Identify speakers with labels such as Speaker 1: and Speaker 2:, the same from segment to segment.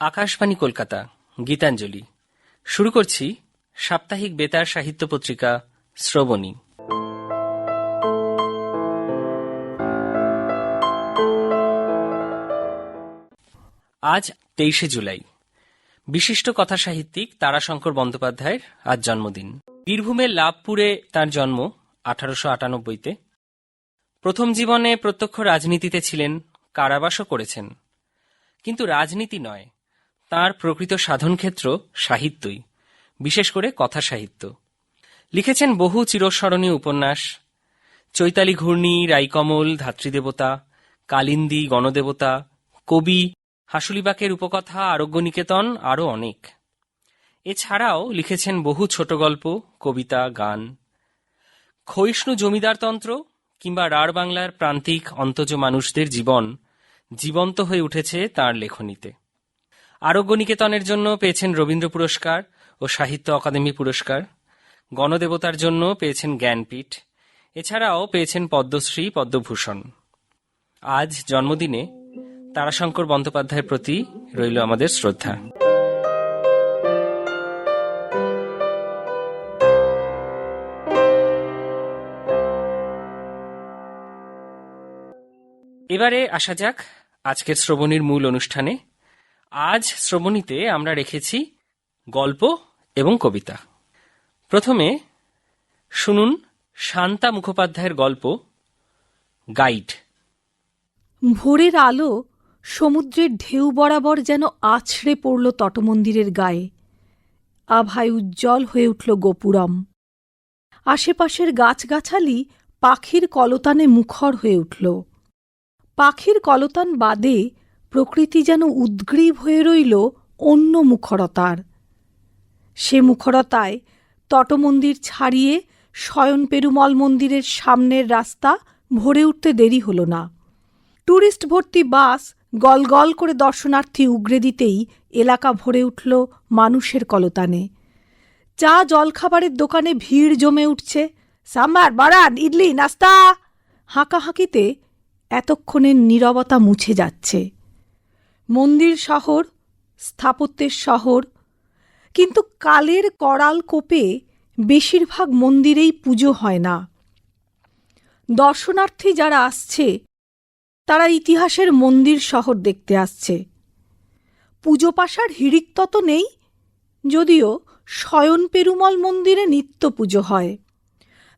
Speaker 1: আকাশবাণী কলকাতা, গীতাঞ্জলি। শুরু করছি সাপ্তাহিক বেতার সাহিত্য পত্রিকা, শ্রবণী। আজ তেইশে জুলাই। বিশিষ্ট কথা সাহিত্যিক তারাশঙ্কর বন্দ্যোপাধ্যায়ের আজ জন্মদিন। বীরভূমের লাভপুরে তার জন্ম আঠারোশো আটানব্বইতে। প্রথম জীবনে প্রত্যক্ষ রাজনীতিতে ছিলেন, কারাবাসও করেছেন। কিন্তু রাজনীতি নয় তার প্রকৃত সাধনক্ষেত্র সাহিত্যই, বিশেষ করে কথা সাহিত্য। লিখেছেন বহু চিরস্মরণীয় উপন্যাস, চৈতালি ঘূর্ণি রাইকমল ধাত্রীদেবতা, কালিন্দী, গণদেবতা, কবি, হাসুলিবাকের উপকথা আরোগ্য নিকেতন আরও অনেক। এছাড়াও লিখেছেন বহু ছোট গল্প, কবিতা, গান। ক্ষয়িষ্ণু জমিদারতন্ত্র কিংবা রাঢ় বাংলার প্রান্তিক অন্তজ মানুষদের জীবন জীবন্ত হয়ে উঠেছে তার লেখনীতে। আরোগ্য নিকেতনের জন্য পেয়েছেন রবীন্দ্র পুরস্কার ও সাহিত্য অকাদেমি পুরস্কার। গণদেবতার জন্য পেয়েছেন জ্ঞানপীঠ। এছাড়াও পেয়েছেন পদ্মশ্রী, পদ্মভূষণ। আজ জন্মদিনে তারাশঙ্কর বন্দ্যোপাধ্যায়ের প্রতি রইল আমাদের শ্রদ্ধা। এবারে আসা যাক আজকের শ্রবণীর মূল অনুষ্ঠানে। আজ শ্রবণীতে আমরা রেখেছি গল্প এবং কবিতা। প্রথমে শুনুন শান্তা মুখোপাধ্যায়ের গল্প, গাইড।
Speaker 2: ভোরের আলো সমুদ্রের ঢেউ বরাবর যেন আছড়ে পড়ল তটমন্দিরের গায়ে। আভায় উজ্জ্বল হয়ে উঠল গোপুরম। আশেপাশের গাছগাছালি পাখির কলতানে মুখর হয়ে উঠল। পাখির কলতান বাদে প্রকৃতি যেন উদ্গ্রীব হয়ে রইল অন্য মুখরতার। সে মুখরতায় তটমন্দির ছাড়িয়ে শয়ন পেরুমল মন্দিরের সামনের রাস্তা ভরে উঠতে দেরি হল না। ট্যুরিস্ট ভর্তি বাস গলগল করে দর্শনার্থী উগরে দিতেই এলাকা ভরে উঠল মানুষের কলতানে। চা জলখাবারের দোকানে ভিড় জমে উঠছে। সাম্বার, বারান, ইডলি, নাস্তা! হাঁকাহাঁকিতে এতক্ষণের নীরবতা মুছে যাচ্ছে। মন্দির শহর, স্থাপত্যের শহর। কিন্তু কালের করাল কোপে বেশিরভাগ মন্দিরেই পুজো হয় না। দর্শনার্থী যারা আসছে, তারা ইতিহাসের মন্দির শহর দেখতে আসছে। পুজো পাশার হিড়িক তো নেই, যদিও শয়ন পেরুমল মন্দিরে নিত্য পুজো হয়।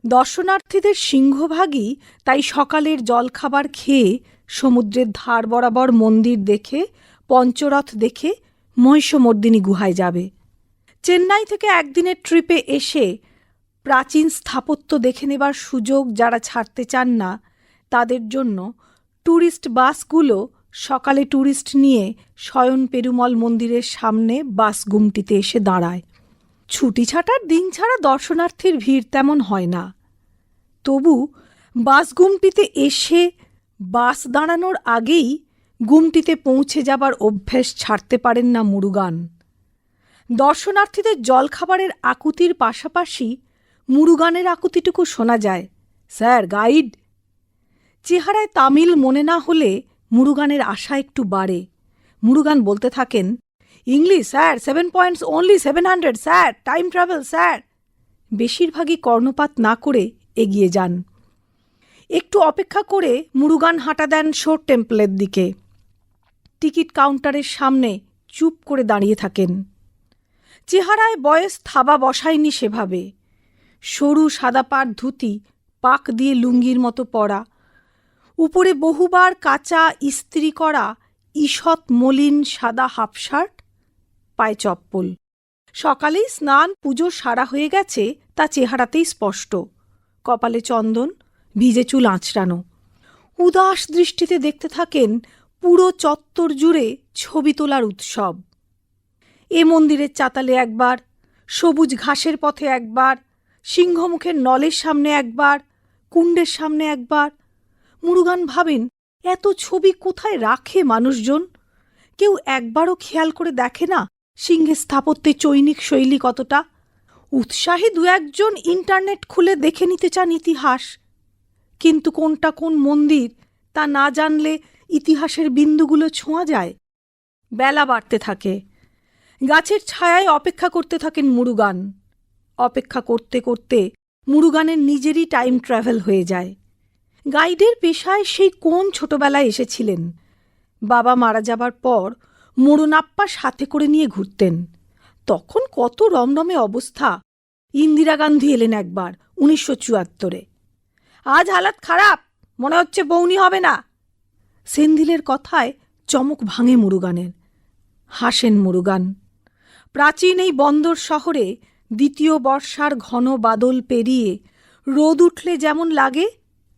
Speaker 2: দর্শনার্থীদের সিংহভাগই তাই সকালের জলখাবার খেয়ে সমুদ্রের ধার বরাবর মন্দির দেখে, পঞ্চরথ দেখে মহিষমর্দিনী গুহায় যাবে। চেন্নাই থেকে একদিনের ট্রিপে এসে প্রাচীন স্থাপত্য দেখে নেবার সুযোগ যারা ছাড়তে চান না, তাদের জন্য ট্যুরিস্ট বাসগুলো সকালে ট্যুরিস্ট নিয়ে শয়ন পেরুমল মন্দিরের সামনে বাস গুমটিতে এসে দাঁড়ায়। ছুটি ছাটার দিন ছাড়া দর্শনার্থীর ভিড় তেমন হয় না। তবু বাসগুমটিতে এসে বাস দাঁড়ানোর আগেই গুমটিতে পৌঁছে যাবার অভ্যেস ছাড়তে পারেন না মুরুগান। দর্শনার্থীদের জলখাবারের আকুতির পাশাপাশি মুরুগানের আকুতিটুকু শোনা যায়। Sir, guide. চেহারায় তামিল মনে না হলে মুরুগানের আশা একটু বাড়ে। মুরুগান বলতে থাকেন, English, sir, seven points only seven hundred, sir, time travel, sir. বেশিরভাগই কর্ণপাত না করে এগিয়ে যান। একটু অপেক্ষা করে মুরুগান হাঁটা দেন শোর টেম্পলের দিকে। টিকিট কাউন্টারের সামনে চুপ করে দাঁড়িয়ে থাকেন। চেহারায় বয়স থাবা বসায়নি সেভাবে। সরু সাদা পাড় ধুতি, পাক দিয়ে লুঙ্গির মতো পরা। উপরে বহুবার কাঁচা ইস্ত্রি করা ঈষৎ মলিন সাদা হাফ শার্ট, পায়ে চপ্পল। সকালেই স্নান, পুজো সারা হয়ে গেছে, তা চেহারাতেই স্পষ্ট। কপালে চন্দন ভিজে চুল আঁচড়ানো। উদাস দৃষ্টিতে দেখতে থাকেন পুরো চত্বর জুড়ে ছবি তোলার উৎসব। এ মন্দিরের চাতালে একবার, সবুজ ঘাসের পথে একবার, সিংহমুখের নলের সামনে একবার, কুণ্ডের সামনে একবার। মুরুগান ভাবেন, এত ছবি কোথায় রাখে মানুষজন? কেউ একবারও খেয়াল করে দেখে না সিংহের স্থাপত্যে চৈনিক শৈলী কতটা? উৎসাহী দু একজন ইন্টারনেট খুলে দেখে নিতে চান ইতিহাস। কিন্তু কোনটা কোন মন্দির তা না জানলে ইতিহাসের বিন্দুগুলো ছোঁয়া যায়। বেলা বাড়তে থাকে। গাছের ছায়ায় অপেক্ষা করতে থাকেন মুরুগান। অপেক্ষা করতে করতে মুরুগানের নিজেরই টাইম ট্রাভেল হয়ে যায়। গাইডের পেশায় সেই কোন ছোটবেলায় এসেছিলেন? বাবা মারা যাবার পর মোড়নাপ্পা সাথে করে নিয়ে ঘুরতেন। তখন কত রমরমে অবস্থা। ইন্দিরা গান্ধী এলেন একবার, উনিশশো চুয়াত্তরে। আজ হালাত খারাপ, মনে হচ্ছে বৌনি হবে না। সেন্দিলের কথায় চমক ভাঙে মুরুগানের। হাসেন মুরুগান। প্রাচীন এই বন্দর শহরে দ্বিতীয় বর্ষার ঘন বাদল পেরিয়ে রোদ উঠলে যেমন লাগে,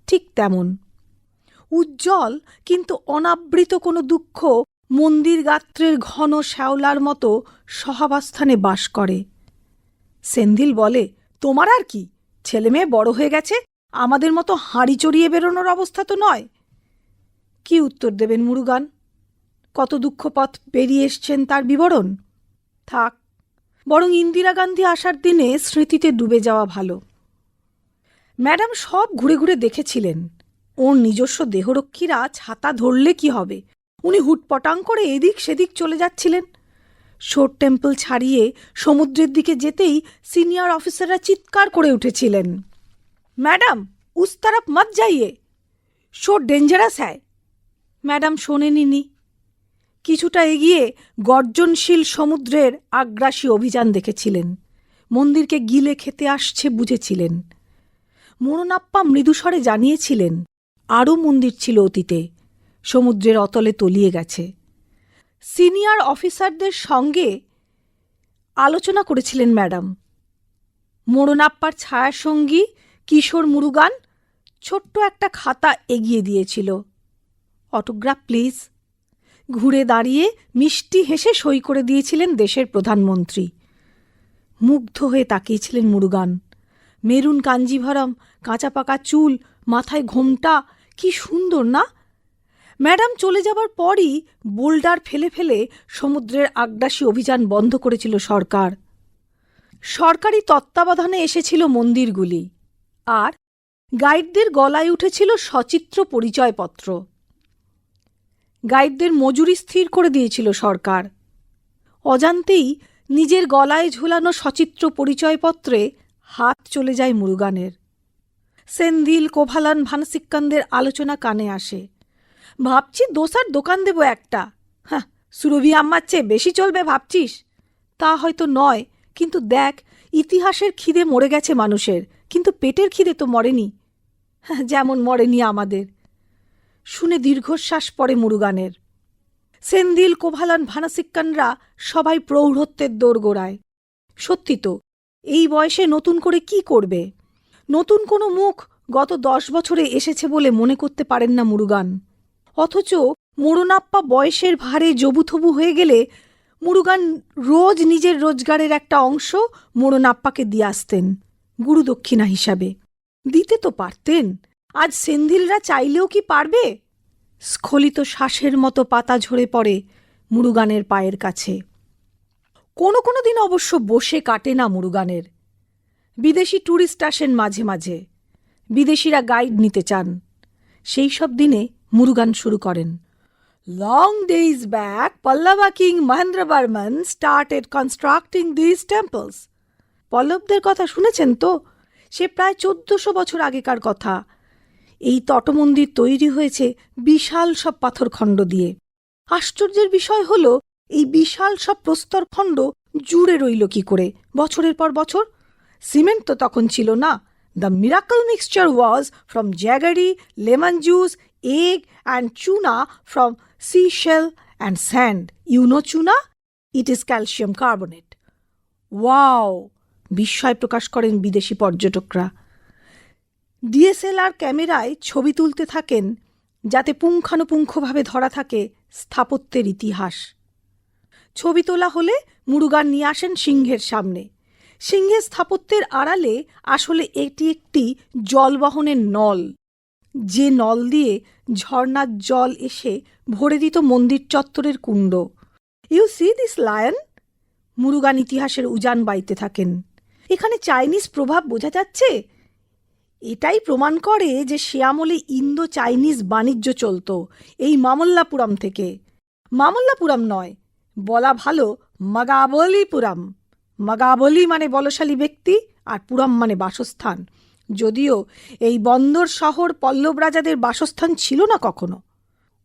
Speaker 2: ঠিক তেমন। উজ্জ্বল কিন্তু অনাবৃত কোনো দুঃখ মন্দির গাত্রের ঘন শ্যাওলার মতো সহাবস্থানে বাস করে। সেন্ধিল বলে, তোমার আর কি? ছেলে মেয়ে বড় হয়ে গেছে আমাদের মতো হাঁড়ি চড়িয়ে বেরোনোর অবস্থা তো নয়। কি উত্তর দেবেন মুরুগান? কত দুঃখপথ পেরিয়ে এসছেন তার বিবরণ? থাক, বরং ইন্দিরা গান্ধী আসার দিনে স্মৃতিতে ডুবে যাওয়া ভালো। ম্যাডাম সব ঘুরে ঘুরে দেখেছিলেন। ওর নিজস্ব দেহরক্ষীরা ছাতা ধরলে কি হবে? উনি হুটপটাং করে এদিক সেদিক চলে যাচ্ছিলেন। শোর টেম্পল ছাড়িয়ে সমুদ্রের দিকে যেতেই সিনিয়র অফিসাররা চিৎকার করে উঠেছিলেন। ম্যাডাম উস তরফ মত যাইয়ে। শো ডেঞ্জারাস হ্যায়। ম্যাডাম শোনেনি কিছুটা এগিয়ে গর্জনশীল সমুদ্রের আগ্রাসী অভিযান দেখেছিলেন। মন্দিরকে গিলে খেতে আসছে বুঝেছিলেন। মোরনাপ্পা মৃদুস্বরে জানিয়েছিলেন, আরও মন্দির ছিল অতীতে, সমুদ্রের অতলে তলিয়ে গেছে। সিনিয়র অফিসারদের সঙ্গে আলোচনা করেছিলেন ম্যাডাম। মোড়নাপ্পার ছায়াসঙ্গী কিশোর মুরুগান ছোট্ট একটা খাতা এগিয়ে দিয়েছিল। Autograph, please. ঘুরে দাঁড়িয়ে মিষ্টি হেসে সই করে দিয়েছিলেন দেশের প্রধানমন্ত্রী। মুগ্ধ হয়ে তাকিয়েছিলেন মুরুগান। মেরুন কাঞ্জিভরম, কাঁচা পাকা চুল, মাথায় ঘোমটা, কি সুন্দর, না? ম্যাডাম চলে যাবার পরই বোল্ডার ফেলে ফেলে সমুদ্রের আগ্রাসী অভিযান বন্ধ করেছিল সরকার। সরকারি তত্ত্বাবধানে এসেছিল মন্দিরগুলি। আর গাইডদের গলায় উঠেছিল সচিত্র পরিচয়পত্র। গাইডদের মজুরি স্থির করে দিয়েছিল সরকার। অজান্তেই নিজের গলায় ঝুলানো সচিত্র পরিচয়পত্রে হাত চলে যায় মুরুগানের। সেন্দিল, কোভালান, ভানসিক্কানদের আলোচনা কানে আসে। ভাবছি দোসার দোকান দেব একটা। হ্যাঁ সুরভি আম্মার চেয়ে বেশি চলবে ভাবছিস? তা হয়তো নয়, কিন্তু দেখ, ইতিহাসের খিদে মরে গেছে মানুষের। কিন্তু পেটের খিদে তো মরেনি। যেমন মরেনি আমাদের। শুনে দীর্ঘশ্বাস পড়ে মুরুগানের। সেন্দিল, কোভালান, ভানাসিক্কানরা সবাই প্রৌঢ়ত্বের দোরগোড়ায়। সত্যি তো, এই বয়সে নতুন করে কি করবে? নতুন কোনো মুখ গত দশ বছরে এসেছে বলে মনে করতে পারেন না মুরুগান। অথচ মোড়নাপ্পা বয়সের ভারে জবুথবু হয়ে গেলে মুরুগান রোজ নিজের রোজগারের একটা অংশ মোড়নাপ্পাকে দিয়ে আসতেন। গুরুদক্ষিণা হিসাবে। দিতে তো পারতেন। আজ সেন্ধিলরা চাইলেও কি পারবে? স্খলিত শ্বাসের মতো পাতা ঝরে পড়ে মুরুগানের পায়ের কাছে। কোনো কোনো দিন অবশ্য বসে কাটে না মুরুগানের। বিদেশি ট্যুরিস্ট আসেন মাঝে মাঝে। বিদেশিরা গাইড নিতে চান। সেই সব দিনে মুরুগান শুরু করেন। Long days back Pallava king Mahendra Varman started constructing this temples পল্লবদের কথা শুনেছেন তো? সে প্রায় চোদ্দশো বছর আগেকার কথা। এই তটমন্দির তৈরি হয়েছে বিশাল সব পাথরখণ্ড দিয়ে। আশ্চর্যের বিষয় হল, এই বিশাল সব প্রস্তরখণ্ড জুড়ে রইল কি করে? বছরের পর বছর? সিমেন্ট তো তখন ছিল না। The miracle mixture was from jaggery lemon juice egg and chuna from sea shell and sand you know chuna it is calcium carbonate wow বিস্ময় প্রকাশ করেন বিদেশি পর্যটকরা। ডিএসএলআর ক্যামেরায় ছবি তুলতে থাকেন, যাতে পুঙ্খানুপুঙ্খভাবে ধরা থাকে স্থাপত্যের ইতিহাস। ছবি তোলা হলে মুরুগান নিয়ে আসেন সিংহের সামনে। সিংহের স্থাপত্যের আড়ালে আসলে এটি একটি জলবহনের নল। যে নল দিয়ে ঝর্ণার জল এসে ভরে দিত মন্দির চত্বরের কুণ্ড। You see this lion? Murugan ইতিহাসের উজান বাইতে থাকেন। এখানে চাইনিজ প্রভাব বোঝা যাচ্ছে? এটাই প্রমাণ করে যে সে আমলে ইন্দো চাইনিজ বাণিজ্য চলত, এই মামল্লাপুরম থেকে। মামল্লাপুরম নয়, বলা ভালো মগাবলীপুরম। মগাবলী মানে বলশালী ব্যক্তি আর পুরম মানে বাসস্থান। যদিও এই বন্দর শহর পল্লব রাজাদের বাসস্থান ছিল না কখনো।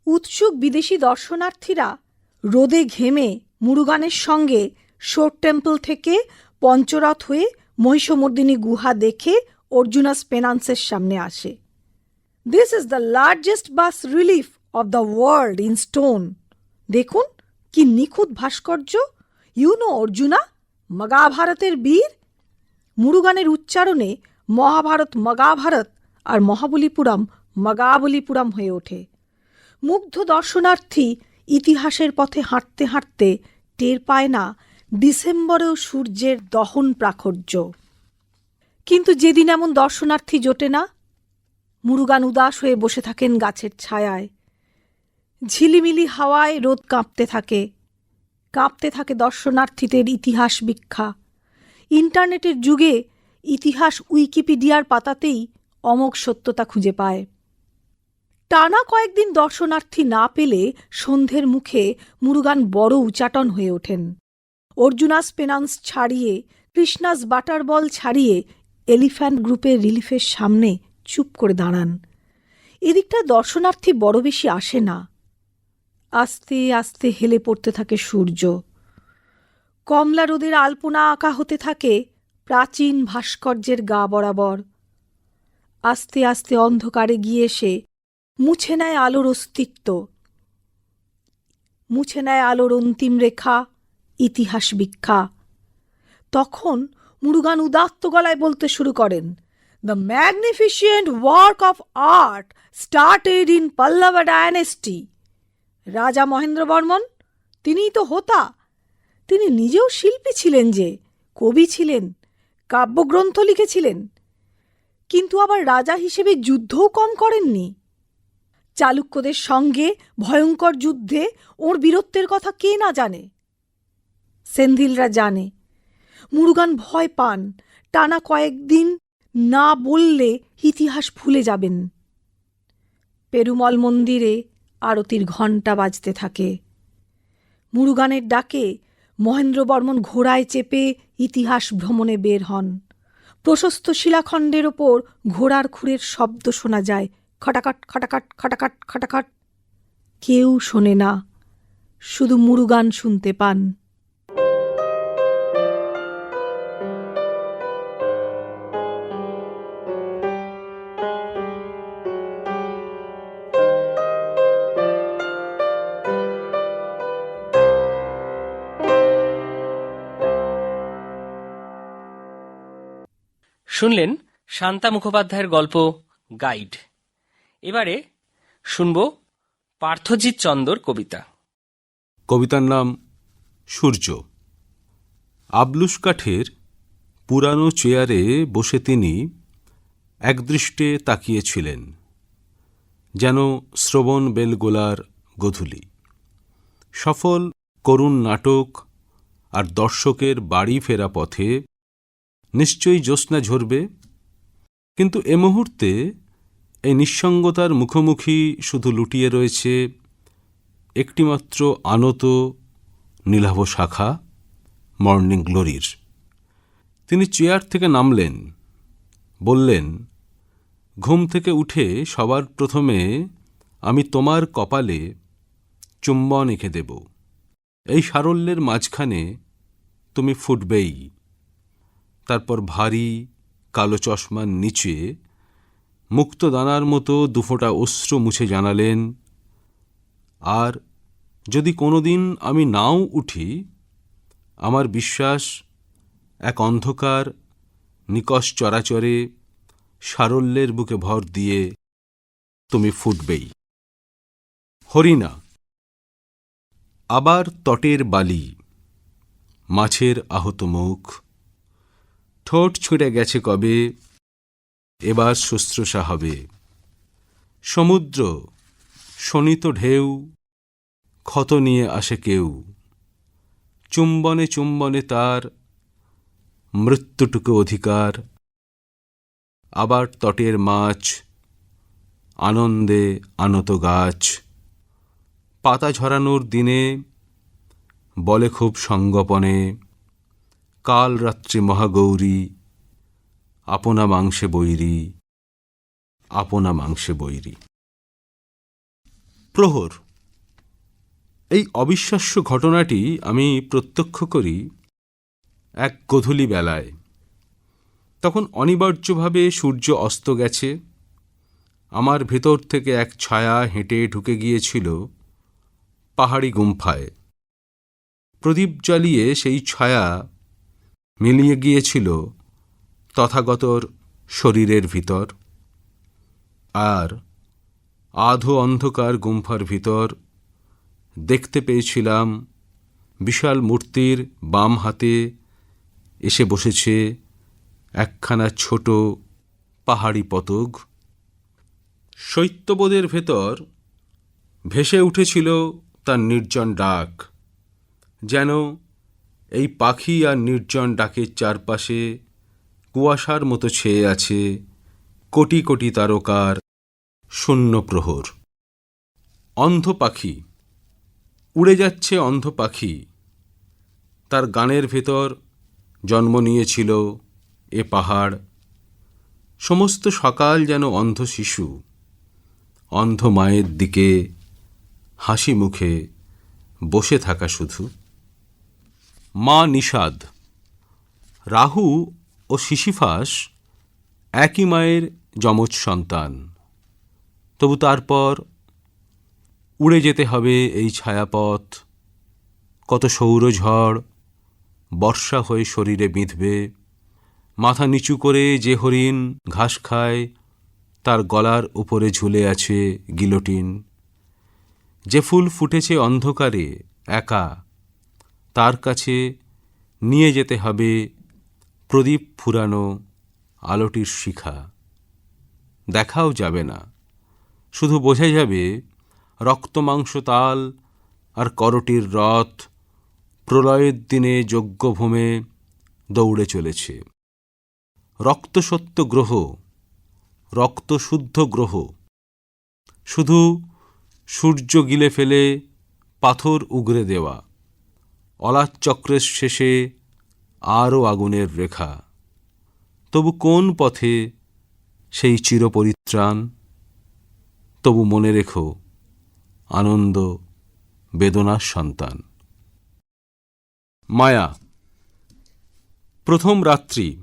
Speaker 2: উৎসুক বিদেশি দর্শনার্থীরা রোদে ঘেমে মুরুগানের সঙ্গে শোর টেম্পল থেকে পঞ্চরথ হয়ে মহিষমর্দিনী গুহা দেখে অর্জুনাস পেনান্সের সামনে আসে। This is the largest bas relief of the world in stone দেখুন কি নিখুঁত ভাস্কর্য। ইউনো অর্জুনা, মগাভারতের বীর। মুরুগানের উচ্চারণে মহাভারত মগাভারত আর মহাবলীপুরম মগাবলীপুরম হয়ে ওঠে। মুগ্ধ দর্শনার্থী ইতিহাসের পথে হাঁটতে হাঁটতে টের পায় না ডিসেম্বরেও সূর্যের দহন প্রাখর্য কিন্তু যেদিন এমন দর্শনার্থী জোটে না, মুরুগান উদাস হয়ে বসে থাকেন গাছের ছায়ায়। ঝিলিমিলি হাওয়ায় রোদ কাঁপতে থাকে কাঁপতে থাকে দর্শনার্থীদের ইতিহাস বিখ্যা ইন্টারনেটের যুগে ইতিহাস উইকিপিডিয়ার পাতাতেই অমোঘ সত্যতা খুঁজে পায়। টানা কয়েকদিন দর্শনার্থী না পেলে সন্ধ্যের মুখে মুরুগান বড় উচাটন হয়ে ওঠেন। অর্জুনাস পেনান্স ছাড়িয়ে, কৃষ্ণাস বাটার বল ছাড়িয়ে এলিফ্যান্ট গ্রুপের রিলিফের সামনে চুপ করে দাঁড়ান। এদিকটা দর্শনার্থী বড় বেশি আসে না। আস্তে আস্তে হেলে পড়তে থাকে সূর্য। কমলা রোদের আলপনা আঁকা হতে থাকে প্রাচীন ভাস্কর্যের গা বরাবর। আস্তে আস্তে অন্ধকারে গিয়ে এসে মুছে নেয় আলোর অস্তিত্ব। মুছে নেয় আলোর অন্তিম রেখা ইতিহাস বিখ্যা তখন মুরুগান উদাত্ত গলায় বলতে শুরু করেন the magnificent work of art started in Pallava dynasty রাজা মহেন্দ্র বর্মন তিনিই তো হোতা। তিনি নিজেও শিল্পী ছিলেন যে, কবি ছিলেন, কাব্যগ্রন্থ লিখেছিলেন। কিন্তু আবার রাজা হিসেবে যুদ্ধও কম করেননি। চালুক্যদের সঙ্গে ভয়ঙ্কর যুদ্ধে ওর বীরত্বের কথা কে না জানে। সেন্ধিলরা জানে। মুরুগান ভয় পান। টানা কয়েকদিন না বললে ইতিহাস ভুলে যাবেন। পেরুমল মন্দিরে আরতির ঘণ্টা বাজতে থাকে। মুরুগানের ডাকে মহেন্দ্র বর্মন ঘোড়ায় চেপে ইতিহাস ভ্রমণে বের হন। প্রশস্ত শিলাখণ্ডের ওপর ঘোড়ার খুরের শব্দ শোনা যায়। খটাকাট খটাকাট খটাকাট খটাকাট কেউ শোনে না। শুধু মুরুগান শুনতে পান।
Speaker 1: শুনলেন শান্তা মুখোপাধ্যায়ের গল্প গাইড। এবারে শুনব পার্থজিৎ চন্দর কবিতা।
Speaker 3: কবিতার নাম সূর্য। আবলুস কাঠের পুরানো চেয়ারে বসে তিনি একদৃষ্টে তাকিয়েছিলেন, যেন শ্রবণ বেলগোলার গধূলি। সফল করুণ নাটক আর দর্শকের বাড়ি ফেরা পথে নিশ্চয়ই জ্যোৎস্না ঝরবে। কিন্তু এ মুহূর্তে এই নিঃসঙ্গতার মুখোমুখি শুধু লুটিয়ে রয়েছে একটিমাত্র আনত নীলাভ শাখা, মর্নিং গ্লোরির। তিনি চেয়ার থেকে নামলেন, বললেন, ঘুম থেকে উঠে সবার প্রথমে আমি তোমার কপালে চুম্বন এঁকে দেব। এই সারল্যের মাঝখানে তুমি ফুটবেই। তারপর ভারী কালো চশমার নিচে মুক্তদানার মতো দুফোঁটা অশ্রু মুছে জানালেন, আর যদি কোনোদিন আমি নাও উঠি, আমার বিশ্বাস এক অন্ধকার নিকষ চরাচরে সারল্যের বুকে ভর দিয়ে তুমি ফুটবেই। হরিণা, আবার তটের বালি, মাছের আহত মুখ ঠোঁট ছুঁড়ে গেছে কবে? এবার শুশ্রূষা হবে। সমুদ্র শোনিত ঢেউ, ক্ষত নিয়ে আসে কেউ। চুম্বনে চুম্বনে তার মৃত্যুটুকু অধিকার। আবার তটের মাছ, আনন্দে আনত গাছ। পাতা ঝরানোর দিনে বলে খুব সঙ্গপনে। কাল রাত্রি মহাগৌরী, আপনা মাংসে বৈরী, আপনা মাংসে বৈরী। প্রহর, এই অবিশ্বাস্য ঘটনাটি আমি প্রত্যক্ষ করি এক গধূলি বেলায়। তখন অনিবার্যভাবে সূর্য অস্ত গেছে, আমার ভেতর থেকে এক ছায়া হেঁটে ঢুকে গিয়েছিল পাহাড়ি গুম্ফায়। প্রদীপ জ্বালিয়ে সেই ছায়া মিলিয়ে গিয়েছিল তথাগতর শরীরের ভিতর আর আধো অন্ধকার গুম্ফার ভিতর দেখতে পেয়েছিলাম বিশাল মূর্তির বাম হাতে এসে বসেছে একখানা ছোট পাহাড়ি পতগ শৈত্যবোধের ভেতর ভেসে উঠেছিল তার নির্জন ডাক, যেন এই পাখি আর নির্জন ডাকের চারপাশে কুয়াশার মতো ছেয়ে আছে কোটি কোটি তারকার শূন্য প্রহর অন্ধ পাখি, উড়ে যাচ্ছে অন্ধ পাখি। তার গানের ভেতর জন্ম নিয়েছিল এ পাহাড়। সমস্ত সকাল যেন অন্ধ শিশু, অন্ধ মায়ের দিকে হাসি মুখে বসে থাকা শুধু। মা নিষাদ। রাহু ও শিশিফাস একই মায়ের যমজ সন্তান। তবু তারপর উড়ে যেতে হবে এই ছায়াপথ। কত সৌরঝড় বর্ষা হয়ে শরীরে বিঁধবে। মাথা নিচু করে যে হরিণ ঘাস খায়, তার গলার উপরে ঝুলে আছে গিলোটিন। যে ফুল ফুটেছে অন্ধকারে, একা তার কাছে নিয়ে যেতে হবে প্রদীপ ফুরানো আলোটির শিখা। দেখাও যাবে না। শুধু বোঝা যাবে রক্তমাংস তাল আর করটির রথ প্রলয়ের দিনে যজ্ঞভূমে দৌড়ে চলেছে। রক্তসত্য গ্রহ রক্তশুদ্ধ গ্রহ। শুধু সূর্য গিলে ফেলে পাথর উগরে দেওয়া। অলাচ চক্রের শেষে আরও আগুনের রেখা। তবু কোন পথে সেই চিরপরিত্রাণ? তবু মনে রেখো, আনন্দ বেদনার সন্তান। মায়া, প্রথম রাত্রি,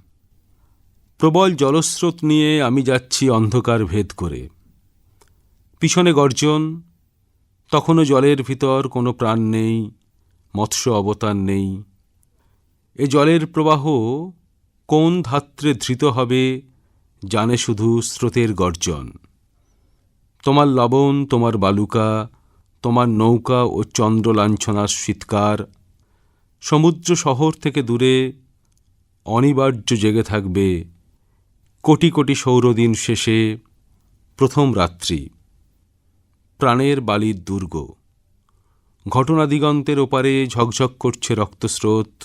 Speaker 3: প্রবল জলস্রোত নিয়ে আমি যাচ্ছি অন্ধকার ভেদ করে। পিছনে গর্জন, তখনও জলের ভিতর কোনো প্রাণ নেই। মৎস্য অবতার নেই। এ জলের প্রবাহ কোন ধাত্রে ধৃত হবে, জানে শুধু স্রোতের গর্জন। তোমার লবণ, তোমার বালুকা, তোমার নৌকা ও চন্দ্রলাঞ্ছনার শীতকার সমুদ্র শহর থেকে দূরে অনিবার্য জেগে থাকবে, কোটি কোটি সৌরদিন শেষে প্রথম রাত্রি। প্রাণের বালির দুর্গ। ঘটনা দিগন্তের ওপারে ঝকঝক করছে রক্তস্রোত।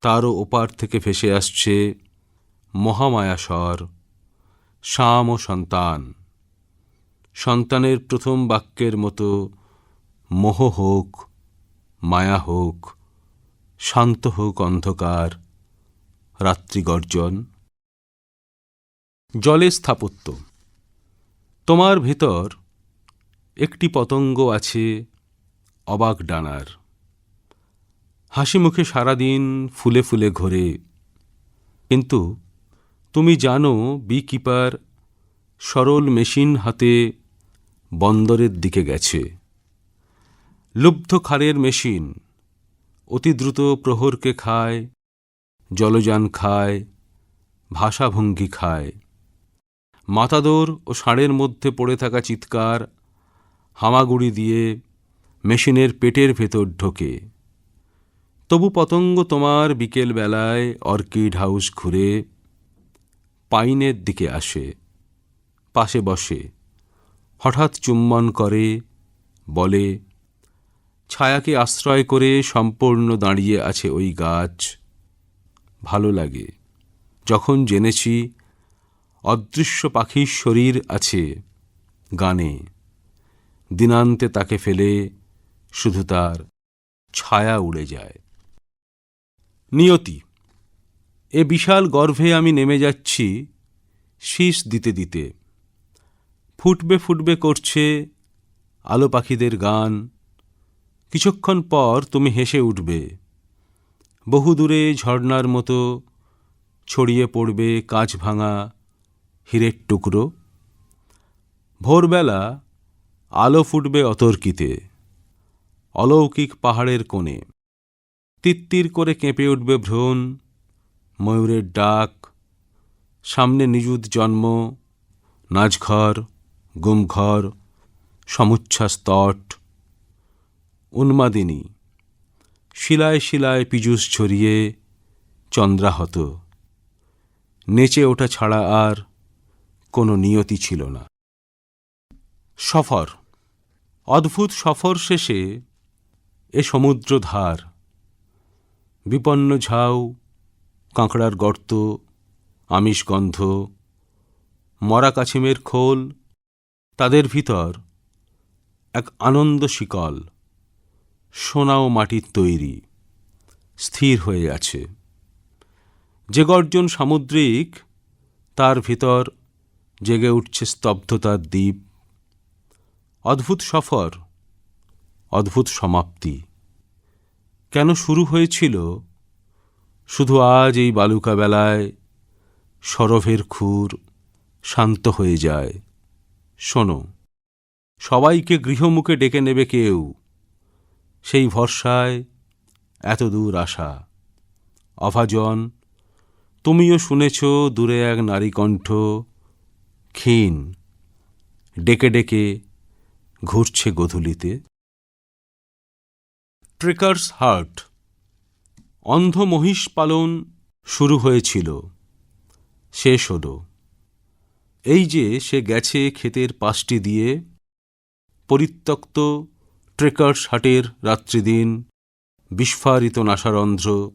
Speaker 3: তারও ওপার থেকে ভেসে আসছে মহামায়াস্বর শাম ও সন্তান। সন্তানের প্রথম বাক্যের মতো, মোহ হোক, মায়া হোক, শান্ত হোক অন্ধকার, রাত্রি গর্জন। জলে স্থাপত্য। তোমার ভেতর একটি পতঙ্গ আছে অবাক ডানার। হাসি মুখে সারাদিন ফুলে ফুলে ঘোরে। কিন্তু তুমি জানো বি কিপার সরল মেশিন হাতে বন্দরের দিকে গেছে। লুব্ধ খারের মেশিন অতি দ্রুত প্রহরকে খায়, জলযান খায়, ভাষাভঙ্গি খায়। মাতাদোর ও ষাঁড়ের মধ্যে পড়ে থাকা চিৎকার, হামাগুড়ি দিয়ে মেশিনের পেটের ভেতর ঢোকে। তবু পতঙ্গ তোমার বিকেল বেলায় অর্কিড হাউস ঘুরে পাইনের দিকে আসে, পাশে বসে। হঠাৎ চুম্বন করে, বলে, ছায়াকে আশ্রয় করে সম্পূর্ণ দাঁড়িয়ে আছে ওই গাছ। ভালো লাগে। যখন জেনেছি, অদৃশ্য পাখির শরীর আছে গানে। দিনান্তে তাকে ফেলে শুধু তার ছায়া উড়ে যায়। নিয়তি, এ বিশাল গর্ভে আমি নেমে যাচ্ছি, শীষ দিতে দিতে। ফুটবে ফুটবে করছে আলো পাখিদের গান। কিছুক্ষণ পর তুমি হেসে উঠবে। বহুদূরে ঝর্ণার মতো ছড়িয়ে পড়বে কাঁচ ভাঙা হীরের টুকরো। ভোরবেলা আলো ফুটবে অতর্কিতে। অলৌকিক পাহাড়ের কোণে। তিত্তির করে কেঁপে উঠবে ভ্রূণ, ময়ূরের ডাক, সামনে নিযুত জন্ম, নাচঘর, গুমঘর সমুচ্ছ্বাস তট উন্মাদিনী, শিলায় শিলায় পীযুষ ছড়িয়ে চন্দ্রাহত। নেচে ওঠা ছাড়া আর কোনো নিয়তি ছিল না। সফর, অদ্ভুত সফর শেষে এ সমুদ্র ধার বিপন্ন ঝাউ, কাঁকড়ার গর্ত, আমিষ গন্ধ, মরা কাছিমের খোল, তাদের ভিতর এক আনন্দ শিকল সোনা ও মাটির তৈরি, স্থির হয়ে আছে। যে গর্জন সামুদ্রিক, তার ভিতর জেগে উঠছে স্তব্ধতার দ্বীপ। অদ্ভুত সফর। অদ্ভুত সমাপ্তি। কেন শুরু হয়েছিল? শুধু আজ এই বালুকা বেলায় সরভের খুর শান্ত হয়ে যায়। শোনো, সবাইকে গৃহমুখে ডেকে নেবে কেউ। সেই ভরসায় এত দূর আসা। অভাজন, তুমিও শুনেছ দূরে এক নারী কণ্ঠ ক্ষীণ, ডেকে ডেকে ঘুরছে গধূলিতে। ট্রেকার্স হার্ট অন্ধ মহিষ পালন শুরু হয়েছিল। শেষ হল। এই যে সে গেছে ক্ষেতের পাশটি দিয়ে, পরিত্যক্ত ট্রেকার্স হাটের রাত্রিদিন, বিস্ফারিত নাসারন্ধ্র,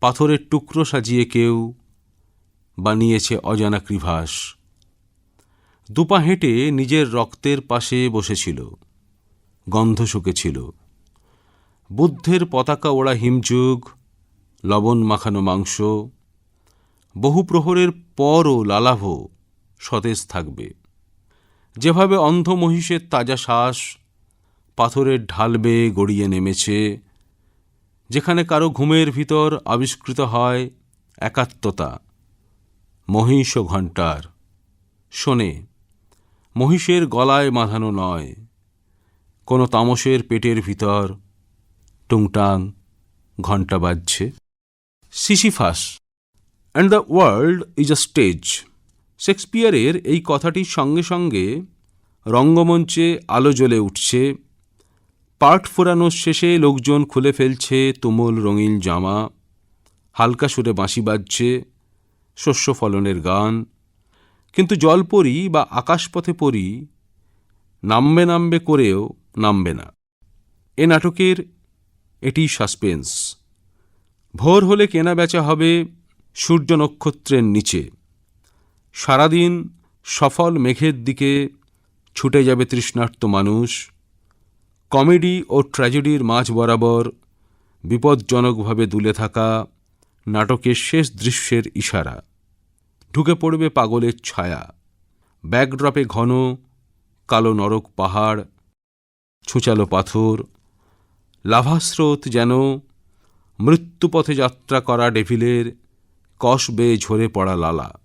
Speaker 3: পাথরের টুকরো সাজিয়ে কেউ বানিয়েছে অজানা কৃভাস দুপা হেঁটে নিজের রক্তের পাশে বসেছিল। গন্ধ শুকেছিল। বুদ্ধের পতাকা ওড়া হিমযুগ, লবণ মাখানো মাংস, বহু প্রহরের পরও লালাভ সতেজ থাকবে। যেভাবে অন্ধ মহিষের তাজা শ্বাস পাথরের ঢাল বেয়ে গড়িয়ে নেমেছে, যেখানে কারও ঘুমের ভিতর আবিষ্কৃত হয় একাত্মতা, মহিষ ঘণ্টার শোনে, মহিষের গলায় বাঁধানো নয়, কোনো তামসের পেটের ভিতর টুংটাং, ঘণ্টা বাজছে। Sisyphus and the world is a stage শেক্সপিয়ারের এই কথাটির সঙ্গে সঙ্গে রঙ্গমঞ্চে আলো জ্বলে উঠছে। পার্ট ফোরানোর শেষে লোকজন খুলে ফেলছে তুমুল রঙিন জামা। হালকা সুরে বাঁশি বাজছে, শস্য ফলনের গান। কিন্তু জলপরি বা আকাশপথে পরি, নামবে নামবে করেও নামবে না। এ নাটকের এটি সাসপেন্স। ভোর হলে কেনা বেচা হবে সূর্য নক্ষত্রের নিচে। সারাদিন সফল মেঘের দিকে ছুটে যাবে তৃষ্ণার্ত মানুষ। কমেডি ও ট্র্যাজেডির মাঝ বরাবর বিপজ্জনকভাবে দুলে থাকা নাটকের শেষ দৃশ্যের ইশারা। ঢুকে পড়বে পাগলের ছায়া। ব্যাকড্রপে ঘন কালো নরক পাহাড়, ছুঁচালো পাথর লাভাস্রোত যেন মৃত্যুপথে যাত্রা করা ডেভিলের কষ বেয়ে ঝরে পড়া লালা।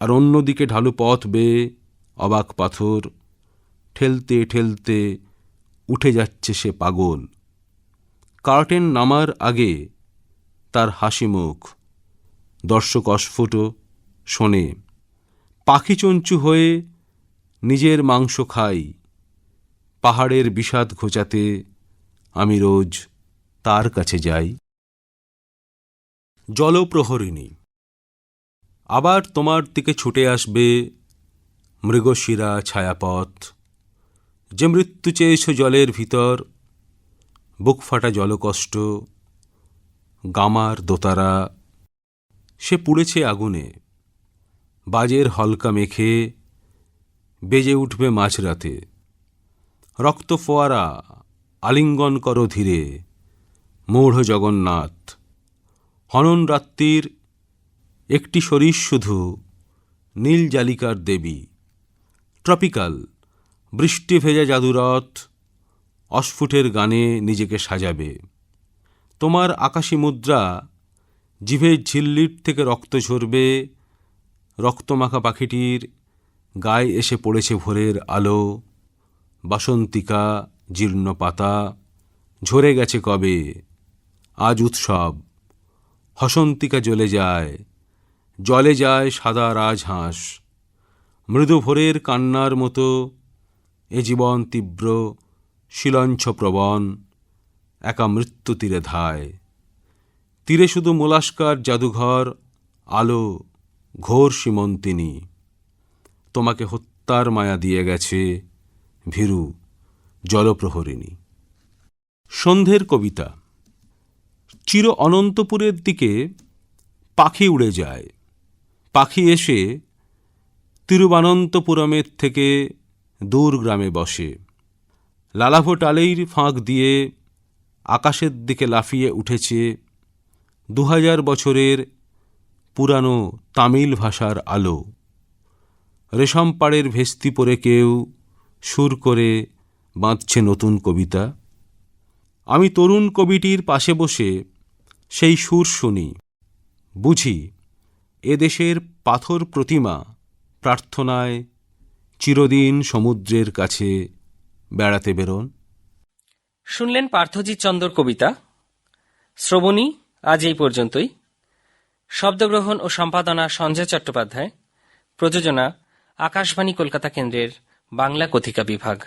Speaker 3: আর অন্যদিকে ঢালু পথ বেয়ে অবাক পাথর ঠেলতে ঠেলতে উঠে যাচ্ছে সে পাগল। কার্টেন নামার আগে তার হাসি মুখ দর্শক অস্ফুট শোনে, পাখি চঞ্চু হয়ে নিজের মাংস খাই, পাহাড়ের বিষাদ ঘোচাতে আমি রোজ তার কাছে যাই। জলপ্রহরিণী, আবার তোমার দিকে ছুটে আসবে মৃগশিরা ছায়াপথ। যে মৃত্যু চেয়েছ জলের ভিতর, বুক ফাটা জলকষ্ট, গামার দোতারা, সে পুড়েছে আগুনে। বাজের হলকা মেখে বেজে উঠবে মাঝরাতে। রক্ত ফোয়ারা আলিঙ্গন কর ধীরে, মূঢ় জগন্নাথ। হনন রাত্রির একটি শরীর শুধু নীল জালিকার দেবী। ট্রপিক্যাল, বৃষ্টি ভেজা জাদুরথ, অস্ফুটের গানে নিজেকে সাজাবে। তোমার আকাশী মুদ্রা জিভের ঝিল্লির থেকে রক্ত ঝরবে, রক্তমাখা পাখিটির গায়ে এসে পড়েছে ভোরের আলো, বাসন্তিকা জীর্ণ পাতা ঝরে গেছে কবে? আজ উৎসব। হসন্তিকা জ্বলে যায়। জলে যায় সাদা রাজহাঁস। মৃদু ভোরের কান্নার মতো এ জীবন তীব্র শিলঞ্ছ প্রবণ একা মৃত্যু তীরে ধায়। তীরে শুধু মোলাস্কার জাদুঘর, আলো, ঘোর সীমন্তিনী। তোমাকে হত্যার মায়া দিয়ে গেছে ভীরু। জলপ্রহরিণী। সন্ধ্যের কবিতা। চির অনন্তপুরের দিকে পাখি উড়ে যায়। পাখি এসে তিরুবানন্তপুরমের থেকে দূর গ্রামে বসে। লালাভো টালের ফাঁক দিয়ে আকাশের দিকে লাফিয়ে উঠেছে দু হাজার বছরের পুরানো তামিল ভাষার আলো। রেশম পাড়ের ভেস্তি পরে কেউ সুর করে বাঁধছে নতুন কবিতা। আমি তরুণ কবিটির পাশে বসে সেই সুর শুনি। বুঝি এদেশের পাথর প্রতিমা প্রার্থনায় চিরদিন সমুদ্রের কাছে বেড়াতে বেরোন।
Speaker 1: শুনলেন পার্থজিৎ চন্দর কবিতা। শ্রবণী আজ এই পর্যন্তই। শব্দগ্রহণ ও সম্পাদনা সঞ্জয় চট্টোপাধ্যায়। প্রযোজনা আকাশবাণী কলকাতা কেন্দ্রের বাংলা কথিকা বিভাগ।